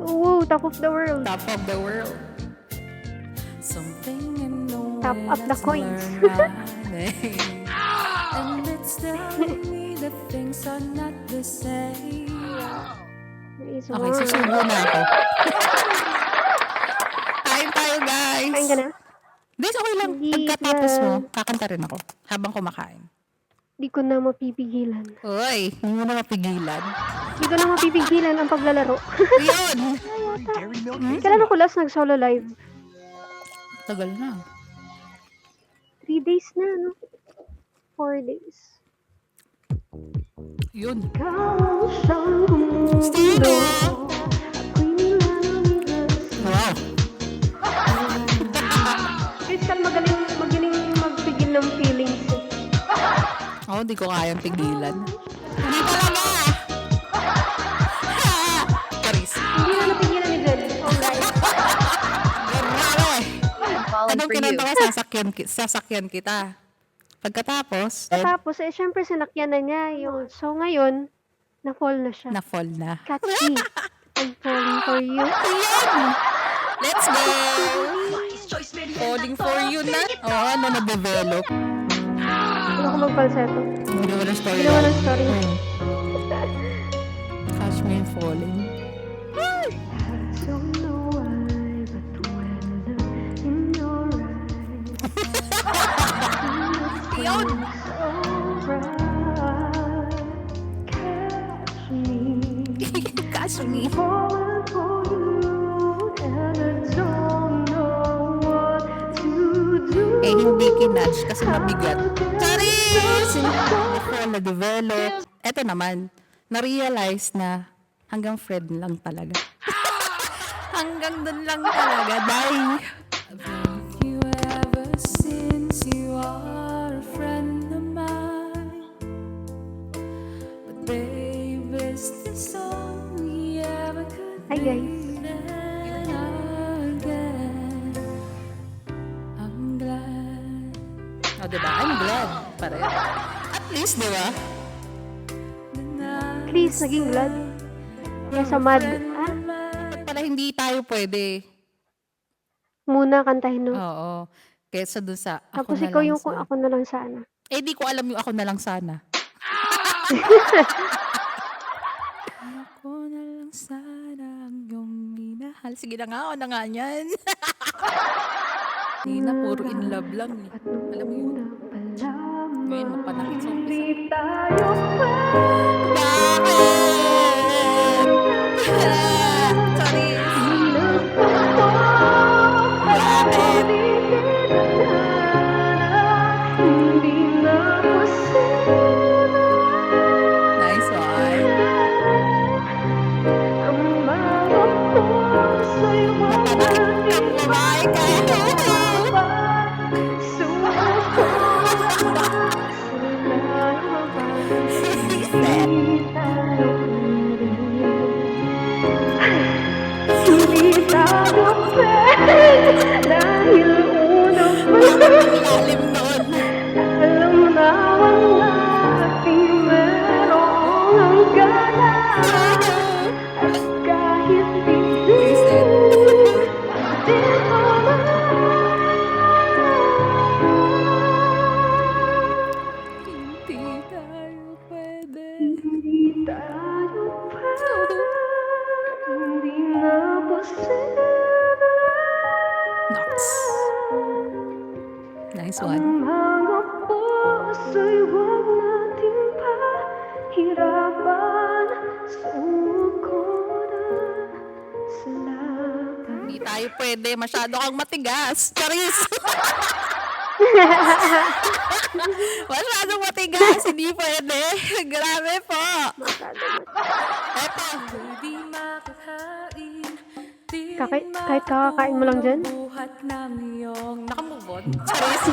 Oo, top of the world. Top of the world. Something in the Top of the coins. And it's telling me that things are not the same. Okay, susubo na ako. Kain tayo, guys. Kain ka na? Hindi, okay lang. Pagkatapos mo, kakanta rin ako habang kumakain. Di ko na mapipigilan. Uy, hindi mo na mapigilan. Di ko na mapipigilan ang paglalaro. Yun! Kailan ako last nag-solo live? Tagal na. Three days na, no? Four days. Yun. Ikaw siyang kumulo. Oh, di ko kayang pigilan. Hindi talaga! Charis. Hindi na napigilan ni Jen. Alright. Grabe! falling Anong for you. kinanta ko, sasakyan, sasakyan kita. Pagkatapos, Tapos, eh, syempre, sinakyan na niya yung... So, ngayon, na-fall na siya. na-fall na. Catch me. I'm falling for you. Ayan! Let's go! Falling for you na. Oo, oh, ano na-develop. Ano ko mag-falsetto? Hindi na story. Ginawa ng story. Hmm. Catch me falling. Yun! Catch me. Eh, hindi kinatch kasi mabigat. Charis! Before na-develop. Eto naman, na-realize na hanggang friend lang talaga. hanggang dun lang talaga. Bye! you ever since you are a friend of mine But babe, is this all we ever could Hi, guys. glad Oh, diba? I'm glad. Pareho. At least, diba? Chris, naging glad. Kaya sa mad, ah, Ba't pala hindi tayo pwede? muna kantahin no. Oo. Kesa dun sa ako Tapos na ikaw lang yung kung sana. ako na lang sana. Eh, di ko alam yung ako na lang sana. ako na lang sana ang iyong minahal. Sige na nga, ako na nga yan. Hindi na, puro in love lang. eh. At nung Alam mo yun? Ngayon, mapanakit sa umpisa. Sorry. Nice one. Mapanakit ka, babae ka. Nox. Nice one. Hindi tayo pwede. Masyado kang matigas. Charis! Masyadong matigas. Hindi pwede. Grabe po. Eto. Kaka- kahit kakakain mo lang dyan? Nakamove on. Charis.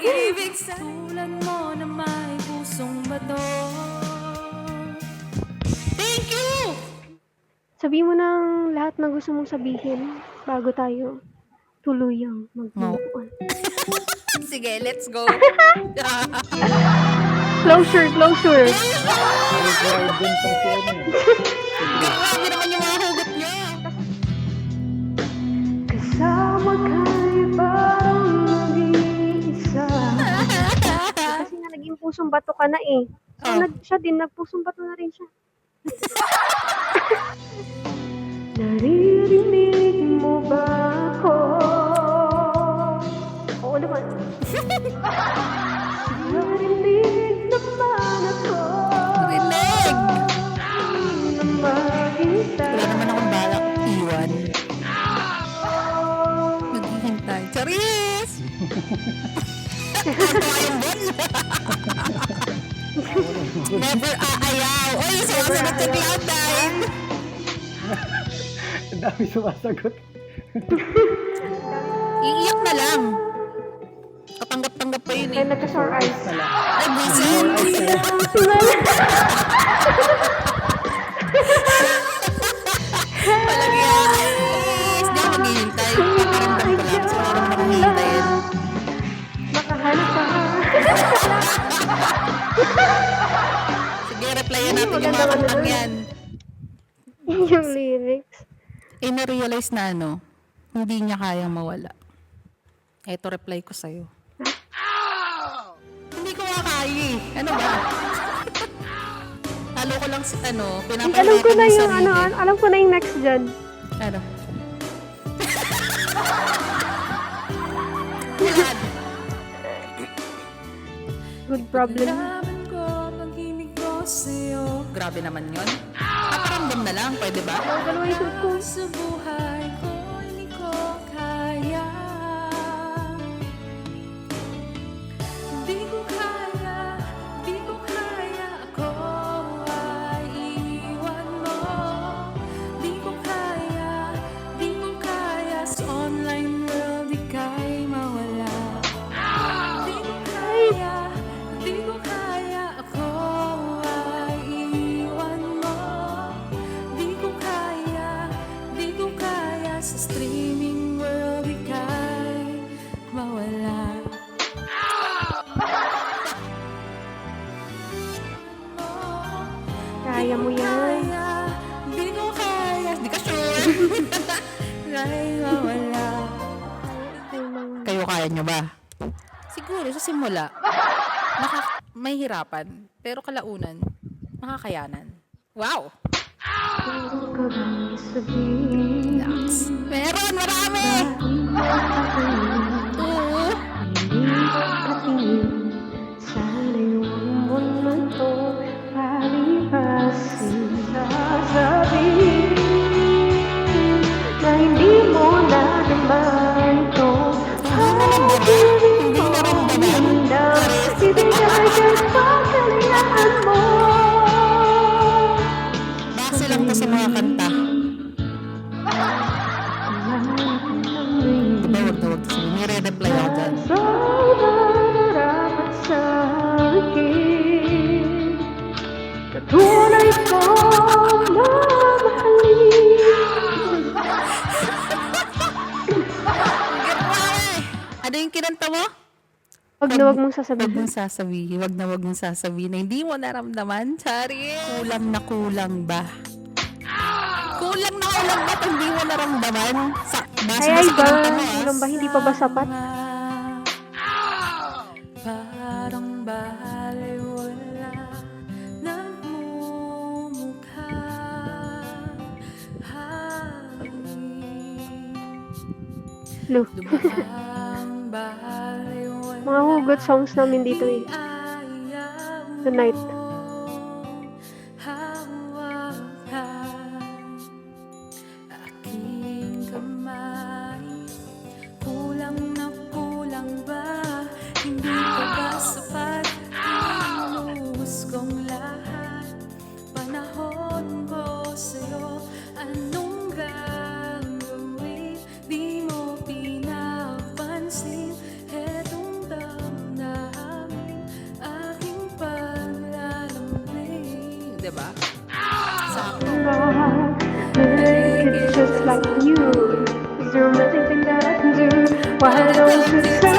Ibig sa tulan mo na may pusong bato. Thank you! Sabi mo ng lahat na gusto mong sabihin bago tayo tuluyang oh. magbubuan. Sige, let's go. Closure, closure. Grabe naman yung mga hugot niya. Kasama kay parang nag-iisa. Kasi nga naging pusong bato ka na eh. So, Oh. nag, siya din, nagpusong bato na rin siya. Naririnig mo ba ako? Rinig! Wala naman akong balak iwan. Maghihintay. Charis! Never aayaw. Uy, sumasagot sa Cloud9. Ang dami sumasagot. Iiyak na lang. Katanggap-tanggap pa yun eh. nagka-sore eyes. Pala. Ay, buisit! Palagyan! Hindi ako maghihintay. Paparamdam ko lang. Sa parang makahintayin. Makahanap ka. Sige, replyan natin yung mga ka kantang yan. yung lyrics. Eh, na-realize na ano, hindi niya kayang mawala. Eto, reply ko sa'yo. Eh. Ano ba? Talo ko lang si ano, Ay, pinapalaki alam ko na yung ano, alam ko na yung next dyan. Ano? Good problem. Laban ko, pag-ibig ko sa'yo. Grabe naman yun. Paparamdam na lang, pwede ba? Ang dalawa yung ko. Sa buhay ko, Kaya mo yan. Kaya, di ko kaya. Di ka sure. Ay, mawala. Ay, mga... Kayo kaya nyo ba? Siguro sa simula, maka may hirapan, pero kalaunan, makakayanan. Wow! Hindi ko lang sabihin. Mo? Wag na wag mong Wag sasabihin mong sasabihin. Wag na wag mong sasabihin na hindi mo naramdaman. Sorry. Kulang na kulang ba? Kulang na kulang ba hindi mo naramdaman? Sa, base Ay, ba ay ba? Kulang ba? Hindi pa ba sapat? Parang Hangin Lu, mga hugot songs namin dito eh. Tonight you Is there nothing that I can do? Why don't you tell